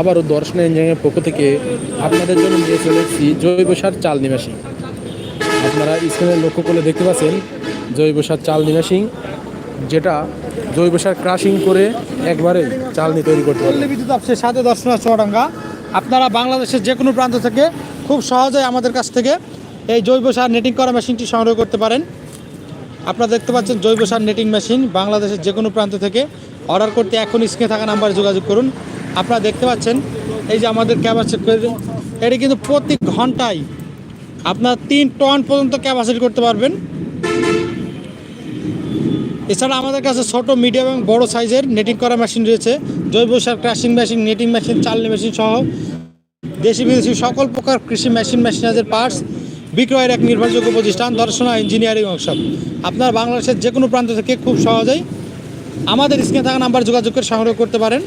আবারও দর্শন ইঞ্জিনিয়ারের পক্ষ থেকে আপনাদের জন্য নিয়ে চলে এসেছি জৈব সার চাল নিমেশিং আপনারা স্ক্রিনে লক্ষ্য করলে দেখতে পাচ্ছেন, জৈব সার চাল নিমেশিং যেটা জৈব সার ক্রাশিং করে একবারে চালনি তৈরি করতে পল্লী বিদ্যুৎ অফিসের সাথে দর্শনা চুয়াডাঙ্গা, আপনারা বাংলাদেশের যে কোনো প্রান্ত থেকে খুব সহজেই আমাদের কাছ থেকে এই জৈব সার নেটিং করা মেশিনটি সংগ্রহ করতে পারেন। আপনারা দেখতে পাচ্ছেন জৈব সার নেটিং মেশিন বাংলাদেশের যে কোনো প্রান্ত থেকে অর্ডার করতে এখন স্ক্রিনে থাকা নাম্বারে যোগাযোগ করুন। আপনারা দেখতে পাচ্ছেন, এই যে আমাদের ক্যাপাসিটি এটি কিন্তু প্রতি ঘন্টায় আপনার তিন টন পর্যন্ত ক্যাপাসিটি করতে পারবেন। এছাড়া আমাদের কাছে ছোট মিডিয়াম এবং বড় সাইজের নেটিং করা মেশিন রয়েছে। জৈব সার ক্রাশিং মেশিন নেটিং মেশিন চালনি মেশিন সহ দেশি বিদেশি সকল প্রকার কৃষি মেশিন মেশিনারিজের পার্টস বিক্রয়ের এক নির্ভরযোগ্য প্রতিষ্ঠান দর্শনা ইঞ্জিনিয়ারিং ওয়ার্কশপ আপনার বাংলাদেশের যে কোনো প্রান্ত থেকে খুব সহজেই আমাদের স্ক্রিনে থাকা নাম্বার যোগাযোগ করে সংগ্রহ করতে পারেন।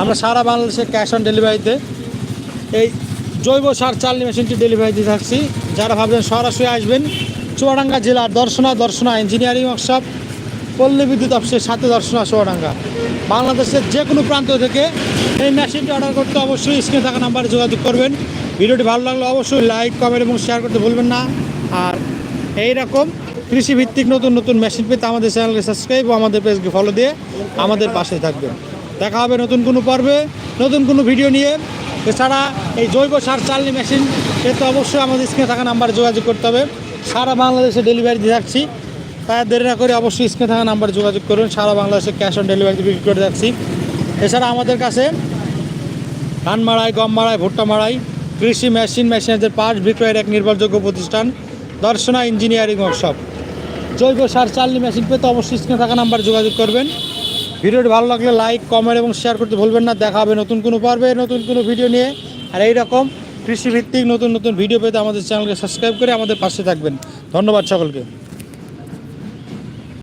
আমরা সারা বাংলাদেশে ক্যাশ অন ডেলিভারিতে এই জৈব সার চালনি মেশিনটি ডেলিভারি দিয়ে থাকছি। যারা ভাবছেন সরাসরি আসবেন, চুয়াডাঙ্গা জেলার দর্শনা দর্শনা ইঞ্জিনিয়ারিং ওয়ার্কশপ পল্লী বিদ্যুৎ অফিসের সাথে দর্শনা চুয়াডাঙ্গা। বাংলাদেশের যে কোনো প্রান্ত থেকে এই মেশিনটি অর্ডার করতে অবশ্যই স্ক্রিনে থাকা নাম্বারে যোগাযোগ করবেন। ভিডিওটি ভালো লাগলে অবশ্যই লাইক কমেন্ট এবং শেয়ার করতে ভুলবেন না। আর এই রকম কৃষিভিত্তিক নতুন নতুন মেশিন পেতে আমাদের চ্যানেলকে সাবস্ক্রাইব ও আমাদের পেজকে ফলো দিয়ে আমাদের পাশে থাকবেন। দেখা হবে নতুন কোনো পর্বে, নতুন কোনো ভিডিও নিয়ে। এছাড়া এই জৈব সার চালনি মেশিন, এ তো অবশ্যই আমাদের স্ক্রিনে থাকা নাম্বারে যোগাযোগ করতে হবে। সারা বাংলাদেশে ডেলিভারি দিয়ে থাকছি তাই দেরি না করে অবশ্যই স্ক্রিনে থাকা নাম্বারে যোগাযোগ করুন। সারা বাংলাদেশে ক্যাশ অন ডেলিভারি বিক্রি করে যাচ্ছি। এছাড়া আমাদের কাছে ধান মাড়াই, গম মাড়াই, ভুট্টা মাড়াই, কৃষি মেশিন, মেশিনারিদের পার্টস বিক্রয়ের এক নির্ভরযোগ্য প্রতিষ্ঠান, দর্শনা ইঞ্জিনিয়ারিং ওয়ার্কশপ জৈব সার চালনি মেশিন পেতে অবশ্যই স্ক্রিনে থাকা নাম্বারে যোগাযোগ করবেন। ভিডিওটি ভালো লাগলে লাইক কমেন্ট এবং শেয়ার করতে ভুলবেন না। দেখা হবে নতুন কোনো পর্বে, নতুন কোনো ভিডিও নিয়ে। আর এইরকম কৃষিভিত্তিক নতুন নতুন ভিডিও পেতে আমাদের চ্যানেলকে সাবস্ক্রাইব করে আমাদের পাশে থাকবেন। ধন্যবাদ সকলকে।